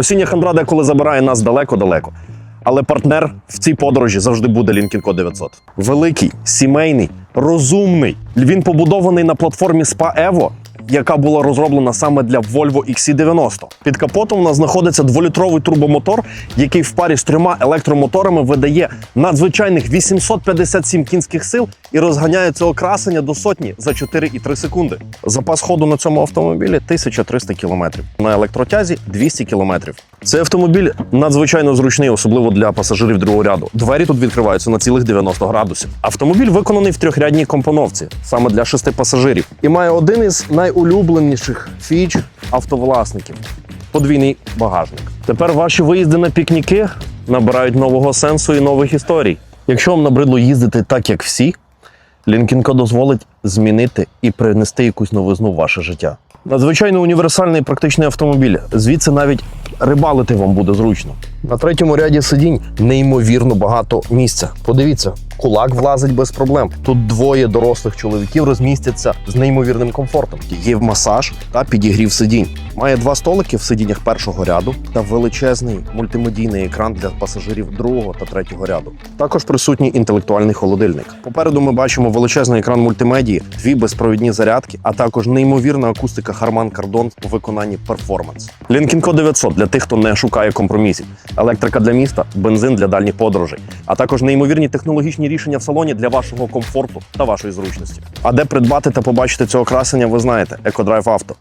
Осіння хандра деколи забирає нас далеко-далеко. Але партнер в цій подорожі завжди буде Lincoln Co 900. Великий, сімейний, розумний. Він побудований на платформі SPA Evo, яка була розроблена саме для Volvo XC90. Під капотом у нас знаходиться дволітровий турбомотор, який в парі з трьома електромоторами видає надзвичайних 857 кінських сил і розганяє це окрасення до сотні за 4,3 секунди. Запас ходу на цьому автомобілі 1300 км. На електротязі 200 км. Цей автомобіль надзвичайно зручний, особливо для пасажирів другого ряду. Двері тут відкриваються на цілих 90 градусів. Автомобіль виконаний в трьохрядній компоновці, саме для шести пасажирів, і має один із найулюбленіших фіч автовласників подвійний багажник. Тепер ваші виїзди на пікніки набирають нового сенсу і нових історій. Якщо вам набридло їздити так, як всі, Co дозволить змінити і принести якусь новизну в ваше життя. Надзвичайно універсальний практичний автомобіль. Звідси навіть рибалити вам буде зручно. На третьому ряді сидінь неймовірно багато місця. Подивіться, кулак влазить без проблем. Тут двоє дорослих чоловіків розмістяться з неймовірним комфортом. Є масаж та підігрів сидінь. Має два столики в сидіннях першого ряду та величезний мультимедійний екран для пасажирів другого та третього ряду. Також присутній інтелектуальний холодильник. Попереду ми бачимо величезний екран мультимедії, дві безпровідні зарядки, а також неймовірна акустика Harman Kardon у виконанні перформанс. Lincoln Co 900 для тих, хто не шукає компромісів. Електрика для міста, бензин для дальніх подорожей, а також неймовірні технологічні рішення в салоні для вашого комфорту та вашої зручності. А де придбати та побачити цього красення, ви знаєте. Екодрайв Авто.